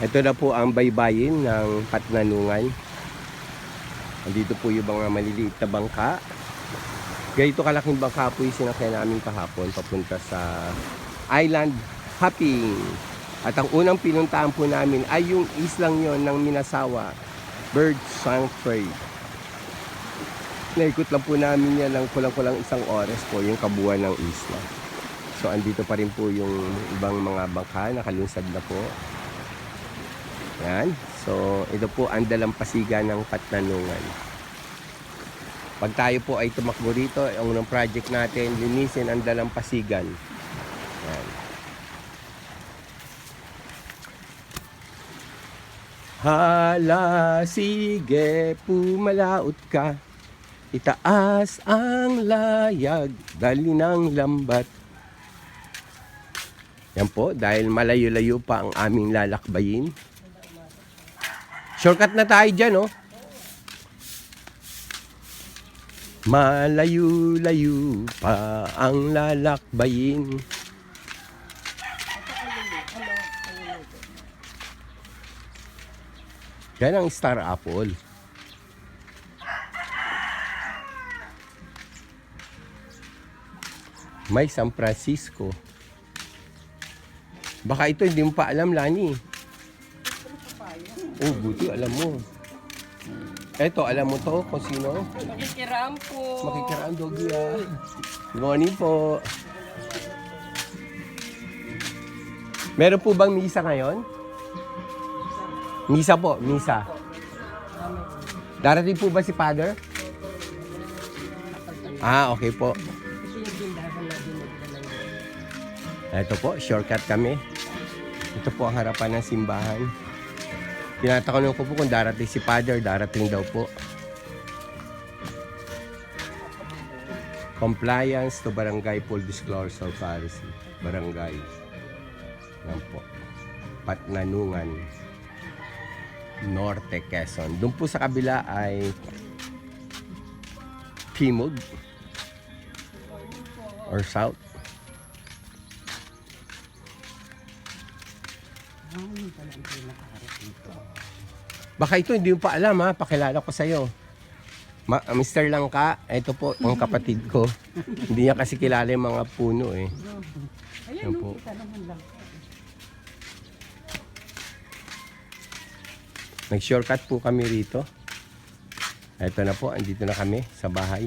Ito na po ang baybayin ng Patnanungan. Andito po yung mga maliliit na bangka. Ganito kalaking bangka po yung sinakyan namin kahapon papunta sa island hopping. At ang unang pinuntahan po namin ay yung islang yon ng Minasawa, Bird Sanctuary. Naikot lang po namin yan ng kulang-kulang isang oras po yung kabuuan ng isla. So andito pa rin po yung ibang mga bangka, nakalunsad na po. Yan. So ito po ang dalampasigan ng Patnanungan. Pag tayo po ay tumakbo rito, ang unang project natin, linisin ang dalampasigan. Yan. Hala, sige, pumalaot ka. Itaas ang layag, dali ng lambat. Yan po, dahil malayo-layo pa ang aming lalakbayin. Shortcut na tayo dyan, oh. Malayo-layo pa ang lalakbayin. Yan ang star apple. May San Francisco. Baka ito hindi mo pa alam, Lani. Oh, buti alam mo. Eto, alam mo to kung sino? Makikiram po. Makikiraan, Doggy, ah. Good morning po. Meron po bang misa ngayon? Misa po, misa. Darating po ba si Father? Ah, okay po. Ito po, shortcut kami. Ito po ang harapan ng simbahan. Tinatanong ko po kung darating si Father, darating daw po. Compliance to Barangay Full Disclosure Policy. Barangay. Yan po. Patnanungan. Norte, Quezon. Doon po sa kabila ay Timog or South. Baka ito hindi mo pa alam ha, pakilala ko sa'yo. Ma- Mr. Langka, ito po ang kapatid ko. hindi niya kasi kilala yung mga puno eh. Yan po. Kita naman lang. Nag-shortcut po kami rito. Ito na po, andito na kami sa bahay.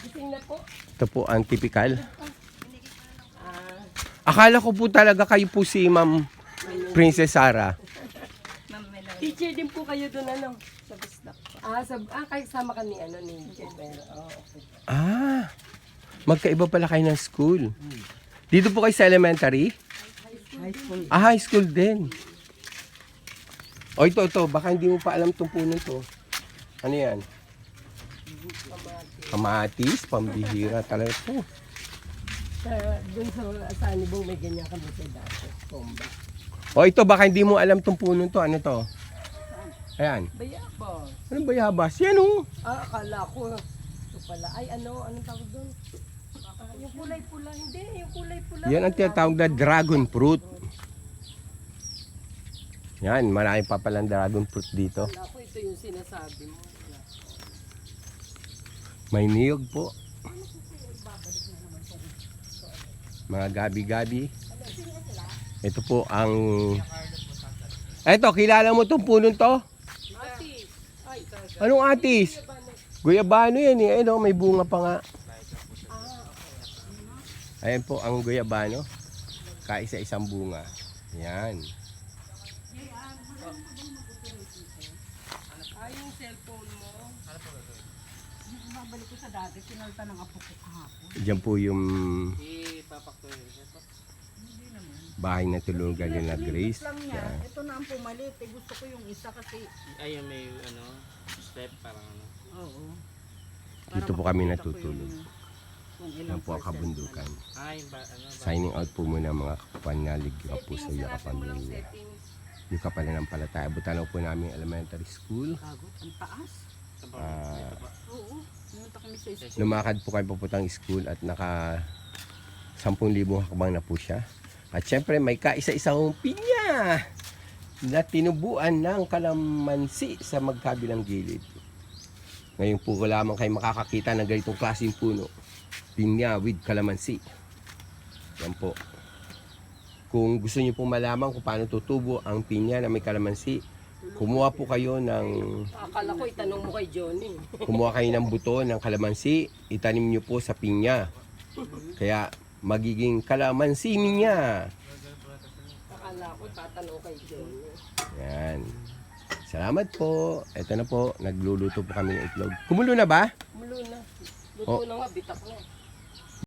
Gising na po. Ito po ang typical. Akala ko po talaga kayo po si Ma'am Princess Sarah. teacher din po kayo doon ano? Sa Bisdak. Ah, sa, ah, kayo sama ka ni, ano, ni Jennifer. Oh, okay. Ah, magkaiba pala kayo ng school. Dito po kayo sa elementary? High school. Ah, high school din. O ito, ito. Baka hindi mo pa alam itong puno to. Ano yan? Kamatis, pambihira talaga po. Sa, doon sa, sa Anibong may ganyan kami sa dati. Tomba. O ito, baka hindi mo alam itong puno to. Ano to? Ayan. Bayabas. Anong bayabas? Yan oh. Ah, akala ko. Ito pala. Ay, ano, anong tawag doon? Ah, yung kulay pula. Hindi, yung kulay pula. Yan ang tinatawag na dragon fruit. Yan, marami pa palang dragon fruit dito. Akala ko ito yung sinasabi mo. May niyog po. Mga gabi-gabi. Ito po ang... Eto, kilala mo itong punong to? Anong atis? Guyabano yan eh. Ayun oh, may bunga pa nga. Ayan po ang guyabano. Kaisa-isang bunga. Yan. Ay, yung cellphone mo. Babalik ko sa dati, pinalta ng apo ko kahapon. Diyan po yung bahay na tulungan nila Grace. Lang niya, Yan. ito na ang pumalit. Eh, gusto ko yung isa kasi, Ay, yung may ano, step parang ano. oo. Dito po kami natutulog. yung- Yan po ang kabundukan. Ay, ba, ano ba? Signing out po muna mga kapanalig ka po sa iyo kapamilya. Yung kapala ng palataya. Butanaw po namin elementary school. ang taas. Ah, Oo, kami sa school. lumakad po kayo papuntang school at naka 10,000 hakbang na po siya. At syempre may kaisa-isang pinya na tinubuan ng kalamansi sa magkabilang gilid. Ngayon po ko lamang kayo makakakita ng ganitong klaseng puno. Pinya with kalamansi. Yan po. Kung gusto niyo pong malaman kung paano tutubo ang pinya na may kalamansi, kumuha po kayo ng Akala ko itanong mo kay Johnny. kumuha kayo ng buto ng kalamansi, itanim niyo po sa pinya. Kaya magiging kalamansi niya. Akala ko tatanong kay Johnny. Yan. Salamat po. Ito na po, nagluluto po kami ng itlog. Kumulo na ba? Mulo na. Luto Oh. na nga, bitak na.